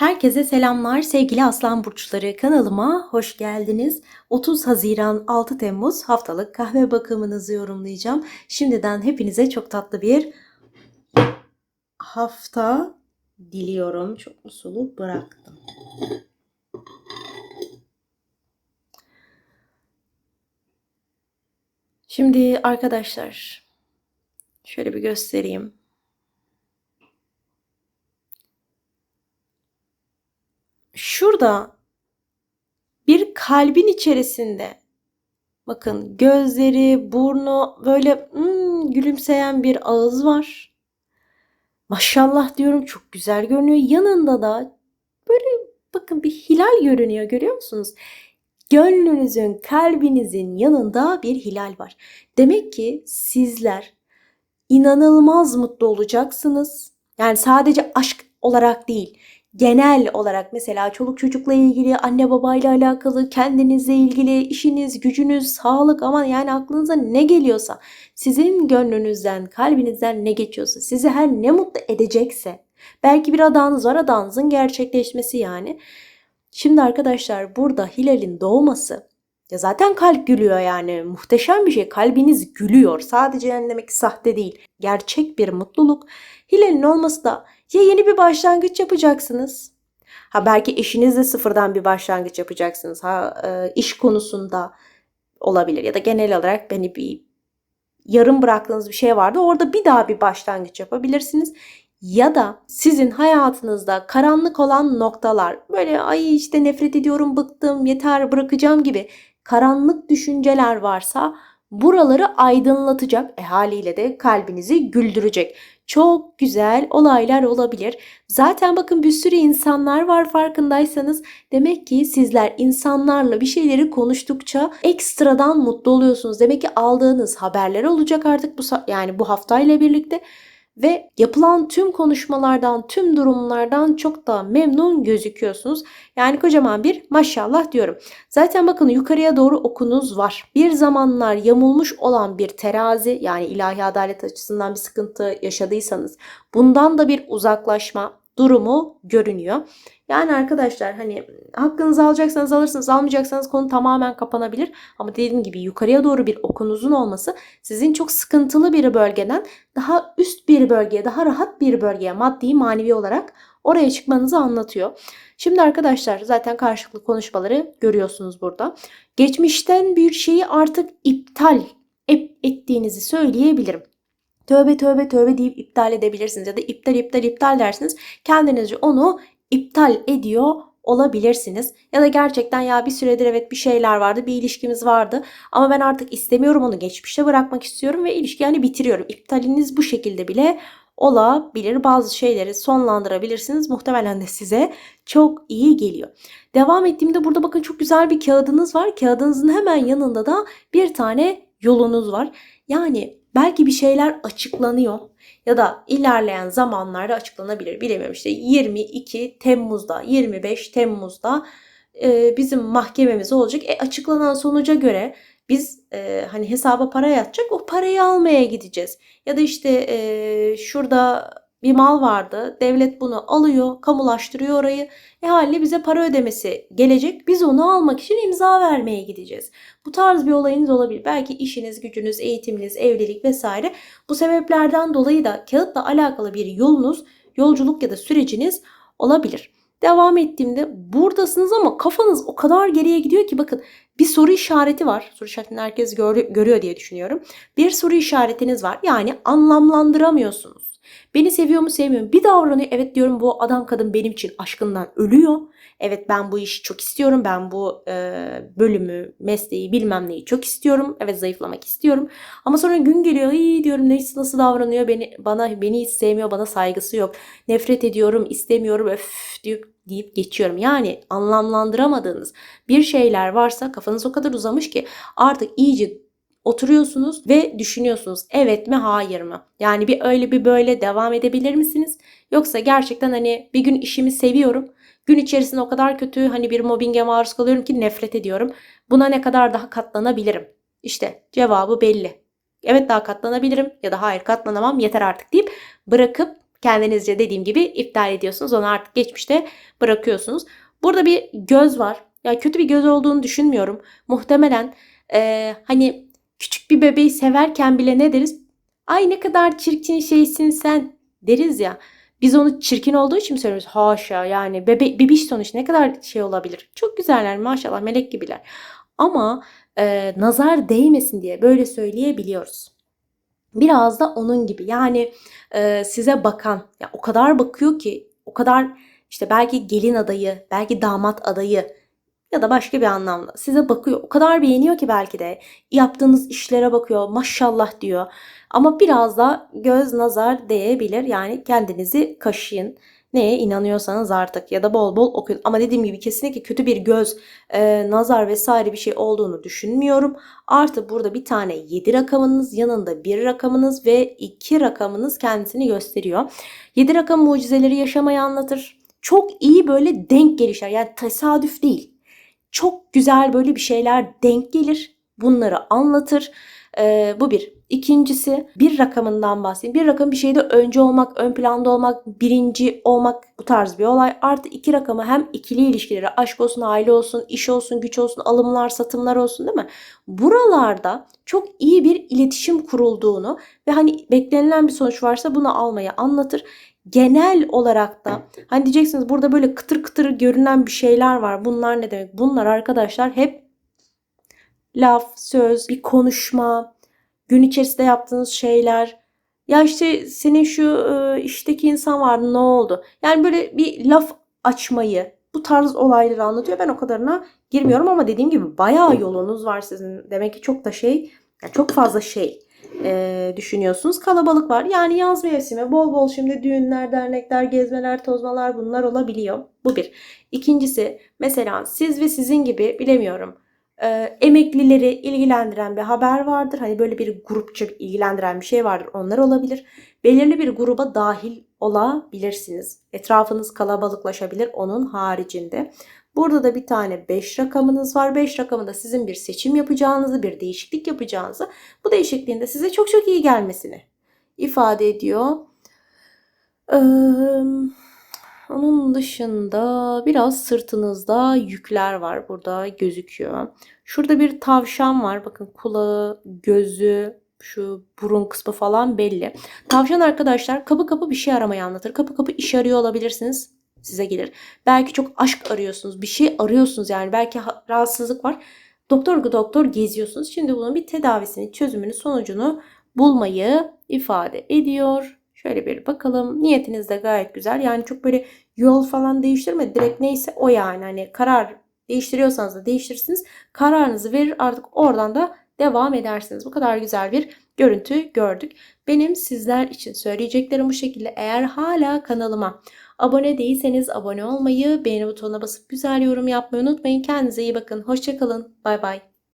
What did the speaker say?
Herkese selamlar sevgili Aslan Burçları kanalıma hoş geldiniz. 30 Haziran 6 Temmuz haftalık kahve bakımınızı yorumlayacağım. Şimdiden hepinize çok tatlı bir hafta diliyorum. Çok mu sulu bıraktım. Şimdi arkadaşlar şöyle bir göstereyim. Şurada bir kalbin içerisinde bakın gözleri, burnu böyle hmm, gülümseyen bir ağız var. Maşallah diyorum çok güzel görünüyor. Yanında da böyle bakın bir hilal görünüyor görüyor musunuz? Gönlünüzün, kalbinizin yanında bir hilal var. Demek ki sizler inanılmaz mutlu olacaksınız. Yani sadece aşk olarak değil genel olarak mesela çoluk çocukla ilgili, anne babayla alakalı, kendinizle ilgili, işiniz, gücünüz, sağlık ama yani aklınıza ne geliyorsa, sizin gönlünüzden, kalbinizden ne geçiyorsa, sizi her ne mutlu edecekse, belki bir adağınız var, adağınızın gerçekleşmesi yani. Şimdi arkadaşlar burada Hilal'in doğması ya zaten kalp gülüyor yani. Muhteşem bir şey. Kalbiniz gülüyor. Sadece yani demek ki sahte değil. Gerçek bir mutluluk. Hilal'in olması da ya yeni bir başlangıç yapacaksınız. Ha belki eşinizle sıfırdan bir başlangıç yapacaksınız. Ha e, iş konusunda olabilir ya da genel olarak beni bir yarım bıraktığınız bir şey vardı. Orada bir daha bir başlangıç yapabilirsiniz. Ya da sizin hayatınızda karanlık olan noktalar böyle ay işte nefret ediyorum, bıktım, yeter bırakacağım gibi karanlık düşünceler varsa buraları aydınlatacak e haliyle de kalbinizi güldürecek. Çok güzel olaylar olabilir. Zaten bakın bir sürü insanlar var farkındaysanız. Demek ki sizler insanlarla bir şeyleri konuştukça ekstradan mutlu oluyorsunuz. Demek ki aldığınız haberler olacak artık bu yani bu haftayla birlikte ve yapılan tüm konuşmalardan, tüm durumlardan çok da memnun gözüküyorsunuz. Yani kocaman bir maşallah diyorum. Zaten bakın yukarıya doğru okunuz var. Bir zamanlar yamulmuş olan bir terazi yani ilahi adalet açısından bir sıkıntı yaşadıysanız bundan da bir uzaklaşma durumu görünüyor. Yani arkadaşlar hani hakkınızı alacaksanız alırsınız, almayacaksanız konu tamamen kapanabilir. Ama dediğim gibi yukarıya doğru bir okunuzun olması sizin çok sıkıntılı bir bölgeden daha üst bir bölgeye, daha rahat bir bölgeye maddi manevi olarak oraya çıkmanızı anlatıyor. Şimdi arkadaşlar zaten karşılıklı konuşmaları görüyorsunuz burada. Geçmişten bir şeyi artık iptal ettiğinizi söyleyebilirim. Tövbe tövbe tövbe deyip iptal edebilirsiniz ya da iptal iptal iptal dersiniz. Kendinizce onu iptal ediyor olabilirsiniz. Ya da gerçekten ya bir süredir evet bir şeyler vardı, bir ilişkimiz vardı ama ben artık istemiyorum onu geçmişte bırakmak istiyorum ve ilişki yani bitiriyorum. İptaliniz bu şekilde bile olabilir. Bazı şeyleri sonlandırabilirsiniz. Muhtemelen de size çok iyi geliyor. Devam ettiğimde burada bakın çok güzel bir kağıdınız var. Kağıdınızın hemen yanında da bir tane yolunuz var. Yani belki bir şeyler açıklanıyor ya da ilerleyen zamanlarda açıklanabilir. Bilemiyorum işte 22 Temmuz'da 25 Temmuz'da e, bizim mahkememiz olacak. E, açıklanan sonuca göre biz e, hani hesaba para yatacak o parayı almaya gideceğiz. Ya da işte e, şurada bir mal vardı. Devlet bunu alıyor, kamulaştırıyor orayı. E haliyle bize para ödemesi gelecek. Biz onu almak için imza vermeye gideceğiz. Bu tarz bir olayınız olabilir. Belki işiniz, gücünüz, eğitiminiz, evlilik vesaire. Bu sebeplerden dolayı da kağıtla alakalı bir yolunuz, yolculuk ya da süreciniz olabilir. Devam ettiğimde buradasınız ama kafanız o kadar geriye gidiyor ki bakın bir soru işareti var. Soru işaretini herkes gör, görüyor diye düşünüyorum. Bir soru işaretiniz var. Yani anlamlandıramıyorsunuz. Beni seviyor mu sevmiyor mu? Bir davranıyor. Evet diyorum bu adam kadın benim için aşkından ölüyor. Evet ben bu işi çok istiyorum. Ben bu e, bölümü, mesleği bilmem neyi çok istiyorum. Evet zayıflamak istiyorum. Ama sonra gün geliyor. İyi diyorum neyse nasıl davranıyor. Beni bana beni hiç sevmiyor. Bana saygısı yok. Nefret ediyorum, istemiyorum. Öf diyor deyip geçiyorum. Yani anlamlandıramadığınız bir şeyler varsa kafanız o kadar uzamış ki artık iyice oturuyorsunuz ve düşünüyorsunuz evet mi hayır mı? Yani bir öyle bir böyle devam edebilir misiniz? Yoksa gerçekten hani bir gün işimi seviyorum. Gün içerisinde o kadar kötü hani bir mobbinge maruz kalıyorum ki nefret ediyorum. Buna ne kadar daha katlanabilirim? İşte cevabı belli. Evet daha katlanabilirim ya da hayır katlanamam yeter artık deyip bırakıp kendinizce dediğim gibi iptal ediyorsunuz. Onu artık geçmişte bırakıyorsunuz. Burada bir göz var. Ya kötü bir göz olduğunu düşünmüyorum. Muhtemelen e, hani küçük bir bebeği severken bile ne deriz? Ay ne kadar çirkin şeysin sen deriz ya. Biz onu çirkin olduğu için mi söylüyoruz? Haşa yani bebe bebiş sonuç ne kadar şey olabilir. Çok güzeller maşallah melek gibiler. Ama e, nazar değmesin diye böyle söyleyebiliyoruz. Biraz da onun gibi yani e, size bakan ya o kadar bakıyor ki o kadar işte belki gelin adayı belki damat adayı ya da başka bir anlamda size bakıyor. O kadar beğeniyor ki belki de yaptığınız işlere bakıyor. Maşallah diyor. Ama biraz da göz nazar değebilir. Yani kendinizi kaşıyın. Neye inanıyorsanız artık ya da bol bol okuyun. Ama dediğim gibi kesinlikle kötü bir göz, e, nazar vesaire bir şey olduğunu düşünmüyorum. Artı burada bir tane 7 rakamınız, yanında 1 rakamınız ve 2 rakamınız kendisini gösteriyor. 7 rakam mucizeleri yaşamayı anlatır. Çok iyi böyle denk gelişler. Yani tesadüf değil çok güzel böyle bir şeyler denk gelir. Bunları anlatır. Ee, bu bir. İkincisi bir rakamından bahsedeyim. Bir rakam bir şeyde önce olmak, ön planda olmak, birinci olmak bu tarz bir olay. Artı iki rakamı hem ikili ilişkileri, aşk olsun, aile olsun, iş olsun, güç olsun, alımlar, satımlar olsun değil mi? Buralarda çok iyi bir iletişim kurulduğunu ve hani beklenilen bir sonuç varsa bunu almayı anlatır genel olarak da hani diyeceksiniz burada böyle kıtır kıtır görünen bir şeyler var. Bunlar ne demek? Bunlar arkadaşlar hep laf, söz, bir konuşma, gün içerisinde yaptığınız şeyler. Ya işte senin şu işteki insan vardı ne oldu? Yani böyle bir laf açmayı, bu tarz olayları anlatıyor. Ben o kadarına girmiyorum ama dediğim gibi bayağı yolunuz var sizin. Demek ki çok da şey, çok fazla şey e, düşünüyorsunuz. Kalabalık var. Yani yaz mevsimi bol bol şimdi düğünler, dernekler, gezmeler, tozmalar bunlar olabiliyor. Bu bir. İkincisi mesela siz ve sizin gibi bilemiyorum e, emeklileri ilgilendiren bir haber vardır. Hani böyle bir grupça ilgilendiren bir şey vardır. Onlar olabilir. Belirli bir gruba dahil olabilirsiniz. Etrafınız kalabalıklaşabilir onun haricinde. Burada da bir tane 5 rakamınız var. 5 rakamında sizin bir seçim yapacağınızı, bir değişiklik yapacağınızı, bu değişikliğin de size çok çok iyi gelmesini ifade ediyor. Ee, onun dışında biraz sırtınızda yükler var burada gözüküyor. Şurada bir tavşan var. Bakın kulağı, gözü, şu burun kısmı falan belli. Tavşan arkadaşlar kapı kapı bir şey aramayı anlatır. Kapı kapı iş arıyor olabilirsiniz size gelir. Belki çok aşk arıyorsunuz. Bir şey arıyorsunuz yani. Belki rahatsızlık var. Doktor doktor geziyorsunuz. Şimdi bunun bir tedavisini, çözümünü, sonucunu bulmayı ifade ediyor. Şöyle bir bakalım. Niyetiniz de gayet güzel. Yani çok böyle yol falan değiştirme. Direkt neyse o yani. Hani karar değiştiriyorsanız da değiştirirsiniz. Kararınızı verir artık oradan da devam edersiniz. Bu kadar güzel bir görüntü gördük. Benim sizler için söyleyeceklerim bu şekilde. Eğer hala kanalıma Abone değilseniz abone olmayı, beğeni butonuna basıp güzel yorum yapmayı unutmayın. Kendinize iyi bakın. Hoşçakalın. Bay bay.